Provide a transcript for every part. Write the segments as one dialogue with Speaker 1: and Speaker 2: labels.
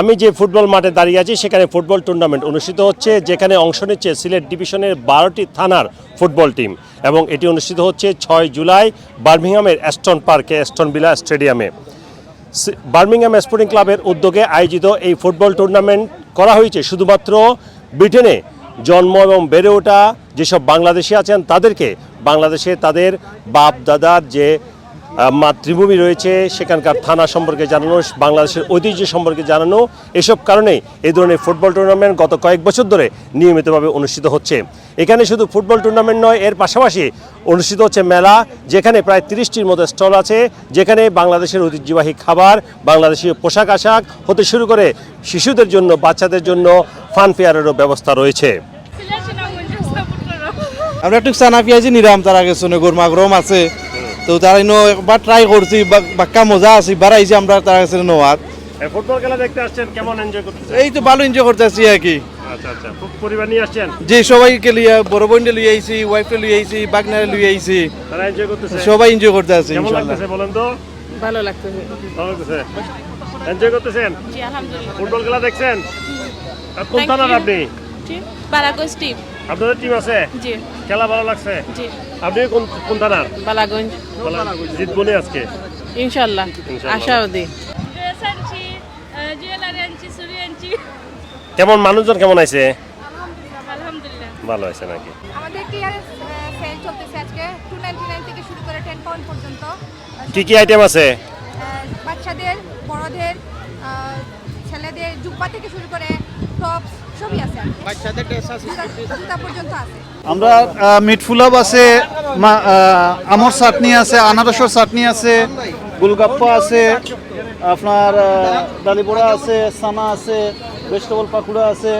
Speaker 1: আমি যে ফুটবল মাঠে দাঁড়িয়ে আছি, সেখানে ফুটবল টুর্নামেন্ট অনুষ্ঠিত হচ্ছে, যেখানে অংশ নিচ্ছে সিলেট ডিভিশনের বারোটি থানার ফুটবল টিম এবং এটি অনুষ্ঠিত হচ্ছে ছয় জুলাই বার্মিংহামের অ্যাস্টন পার্কে, অ্যাস্টন বিলা স্টেডিয়ামে। বার্মিংহাম স্পোর্টিং ক্লাবের উদ্যোগে আয়োজিত এই ফুটবল টুর্নামেন্ট করা হয়েছে শুধুমাত্র ব্রিটেনে। জন্ম এবং বেড়ে ওঠা যেসব বাংলাদেশি আছেন, তাদেরকে বাংলাদেশে তাদের বাপ দাদার যে মাতৃভূমি রয়েছে সেখানকার থানা সম্পর্কে জানানো বাংলাদেশের ঐতিহ্য সম্পর্কে জানানো এসব কারণে এই ধরনের ফুটবল টুর্নামেন্ট গত কয়েক বছর ধরে নিয়মিতভাবে অনুষ্ঠিত হচ্ছে। এখানে শুধু ফুটবল টুর্নামেন্ট নয় এর পাশাপাশি অনুষ্ঠিত হচ্ছে মেলা যেখানে প্রায় তিরিশটির মতো স্টল আছে যেখানে বাংলাদেশের ঐতিহ্যবাহী খাবার বাংলাদেশি পোশাক আশাক হতে শুরু করে শিশুদের জন্য বাচ্চাদের জন্য ফানফেয়ারেরও ব্যবস্থা রয়েছে।
Speaker 2: আমরা একটু চানা পেঁয়াজি নিলাম তার আগে শুনে গরমা গরম আছে। তো তারা ইনো একবার ট্রাই করছি বা- বাক্কা মজা আছি বাড়াইছি আমরা তার কাছে নোয়াত
Speaker 1: ফুটবল খেলা দেখতে আসছেন কেমন এনজয় করতেছেন?
Speaker 2: এই তো ভালো এনজয় করতেছি আর কি।
Speaker 1: আচ্ছা আচ্ছা পরিবার নিয়ে আসছেন?
Speaker 2: যে সবাইকে লিয়ে বড় লিয়ে আইছি ওয়াইফকে লিয়ে আইছি বাগনারে লিয়ে আইছি
Speaker 1: তারা এনজয় করতেছে?
Speaker 2: সবাই এনজয় করতে আছে
Speaker 1: কেমন লাগতেছে বলেন তো?
Speaker 3: ভালো লাগতেছে
Speaker 1: ভালো লাগতেছে? এনজয় করতেছেন?
Speaker 3: জি আলহামদুলিল্লাহ।
Speaker 1: ফুটবল খেলা দেখছেন? আর কোন থানার আপনি?
Speaker 3: টিম
Speaker 1: আপনাদের টিম আছে?
Speaker 3: জি।
Speaker 1: খেলা ভালো লাগছে?
Speaker 3: জি।
Speaker 1: আপনি কোন কোন থানার?
Speaker 3: বালাগঞ্জ।
Speaker 1: জিতবনি আজকে?
Speaker 3: ইনশাল্লাহ।
Speaker 1: ইনশাআল্লাহ।
Speaker 3: আশাবাদী
Speaker 1: কেমন মানুষজন কেমন আছে?
Speaker 4: আলহামদুলিল্লাহ
Speaker 1: ভালো আছে নাকি?
Speaker 5: আমাদের টিআরএস সেল চলতেছে আজকে। টু নাইনটি নাইন থেকে শুরু করে টেন পাউন্ড পর্যন্ত।
Speaker 1: কি কি আইটেম আছে?
Speaker 5: বাচ্চাদের বড়দের ছেলেদের জুব্বা থেকে শুরু করে টপস সবই আছে আর কি। জুতা- জুতা পর্যন্ত আছে।
Speaker 6: আমরা আহ, মিট ফুলাব আছে মা- আহ, চাটনি আছে আনারসৰ চাটনি আছে গোলগাপ্পা আছে আপনার আহ, দালি বড়া আছে সানা আছে ভেজিটেবল পাকুড়া আছে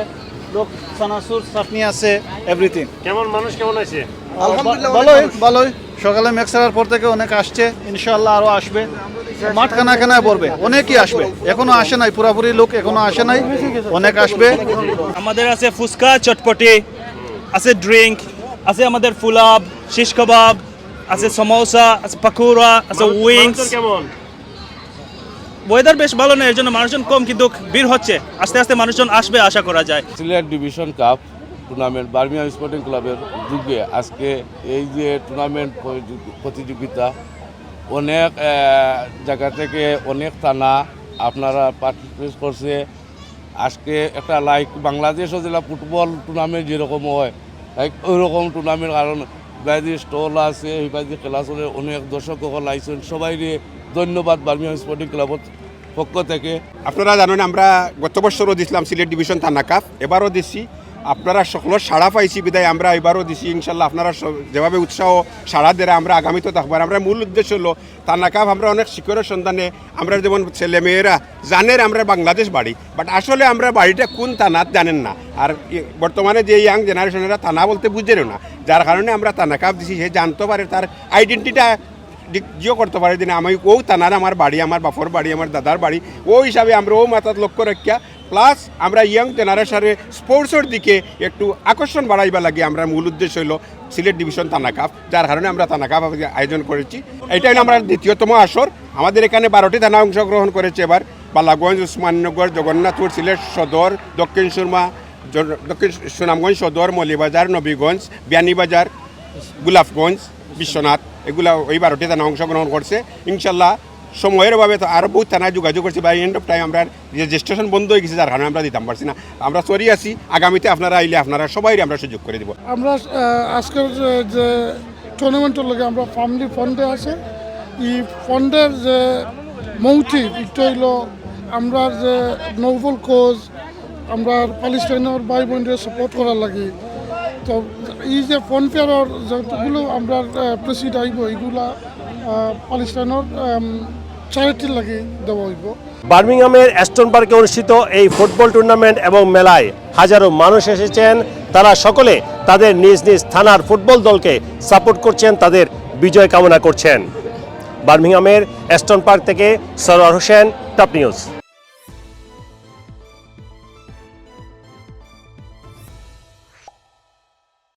Speaker 6: লোক চানাচুর চাটনি আছে এভরিথিং
Speaker 1: কেমন মানুষ কেমন আছে
Speaker 6: ভালোই ভালোই। সকালে মেক্সারার পর থেকে অনেক আসছে ইনশাল্লাহ আরও আসবে। মাঠ খানা খানায় পড়বে। অনেকই আসবে। এখনও আসে নাই পুরাপুরি লোক এখনও আসে নাই। অনেক আসবে।
Speaker 7: আমাদের আছে ফুচকা চটপটি আছে ড্রিঙ্ক আছে আমাদের ফুলাব শিশ কাবাব আছে সমোসা আছে পাকুড়া আছে উইংস।
Speaker 1: কেমন?
Speaker 7: ওয়েদার বেশ ভালো না এর জন্য মানুষজন কম কিন্তু ভিড় হচ্ছে। আস্তে আস্তে মানুষজন আসবে আশা করা যায়।
Speaker 8: সিলেট ডিভিশন কাপ টুর্নামেন্ট বার্মিয়াম স্পোর্টিং ক্লাবের যুগে আজকে এই যে টুর্নামেন্ট প্রতিযোগিতা অনেক জায়গা থেকে অনেক থানা আপনারা পার্টিসিপেট করছে। আজকে একটা লাইক বাংলাদেশও জেলা ফুটবল টুর্নামেন্ট যেরকম হয় লাইক ওই রকম টুর্নামেন্ট কারণ বাইরে স্টল আছে সেইবাদি খেলা চলে, অনেক দর্শক আইসেন সবাই ধন্যবাদ বার্মিয়াম স্পোর্টিং ক্লাবত পক্ষ থেকে।
Speaker 9: আপনারা জানেন, আমরা গত বছরও দিছিলাম সিলেট ডিভিশন থানা কাপ এবারও দিছি। আপনারা সকলের সাড়া পাইছি, বিদায়। আমরা এবারও দিছি, ইনশাল্লাহ আপনারা যেভাবে উৎসাহ সাড়া দেয় আমরা আগামীতে থাকব। আমরা মূল উদ্দেশ্য হলো থানা কাপ আমরা অনেক শিকড়ের সন্ধানে আমরা যেমন ছেলে মেয়েরা জানেন আমরা বাংলাদেশ বাড়ি বাট আসলে আমরা বাড়িটা কোন থানাত জানেন না। আর বর্তমানে যে ইয়াং জেনারেশনেরা থানা বলতে বুঝেও না। যার কারণে আমরা থানা কাপ দিছি, সে জানতে পারে তার আইডেন্টিটা জিও করতে পারে যে আমি ও তানার আমার বাড়ি, আমার বাপর বাড়ি, আমার দাদার বাড়ি, ও হিসাবে আমরা ও মাথাত লক্ষ্য রাখিয়া প্লাস আমরা ইয়াং জেনারেশনের স্পোর্টসের দিকে একটু আকর্ষণ বাড়াইবা লাগে, আমরা মূল উদ্দেশ্য হলো সিলেট ডিভিশন থানা কাপ যার কারণে আমরা থানা কাপ আয়োজন করেছি। এটাই আমরা দ্বিতীয়তম আসর। আমাদের এখানে বারোটি থানা অংশগ্রহণ করেছে এবার, বালাগঞ্জ, উসমাননগর, জগন্নাথপুর, সিলেট, সদর, দক্ষিণ সুরমা দক্ষিণ সুনামগঞ্জ, সদর, মলিবাজার, নবীগঞ্জ, বিয়ানীবাজার, গোলাপগঞ্জ, বিশ্বনাথ। এগুলা ওই বারোটি থানা অংশগ্রহণ করছে। ইনশাল্লাহ সময়ের অভাবে তো আরও বহুত থানায় যোগাযোগ করছে। বাই এন্ড অফ টাইম আমরা রেজিস্ট্রেশন বন্ধ হয়ে গেছে, যার কারণে আমরা দিতাম পারছি না। আমরা সরি আছি, আগামীতে আপনারা আইলে আপনারা সবাই আমরা সুযোগ করে দিব।
Speaker 10: আমরা আজকের যে- টুর্নামেন্টের লগে আমরা ফ্যামিলি ফান্ডে আছে। এই ফান্ডের যে মৌথি এটা হইল আমরা যে নোবেল কোজ আমরা প্যালেস্টাইনের ভাই বোনদের সাপোর্ট করার লাগে। তো এই যে ফোন পেয়ারের যতগুলো আমরা প্রেসিড আইব, এইগুলা প্যালেস্টাইনের চ্যারিটির লাগে দেওয়া হইব।
Speaker 1: বার্মিংহামের অ্যাস্টন পার্কে অনুষ্ঠিত এই ফুটবল টুর্নামেন্ট এবং মেলায় হাজারো মানুষ এসেছেন। তারা সকলে তাদের নিজ নিজ থানার ফুটবল দলকে সাপোর্ট করছেন, তাদের বিজয় কামনা করছেন। বার্মিংহামের অ্যাস্টন পার্ক থেকে সরোয়ার হোসেন, টপ নিউজ।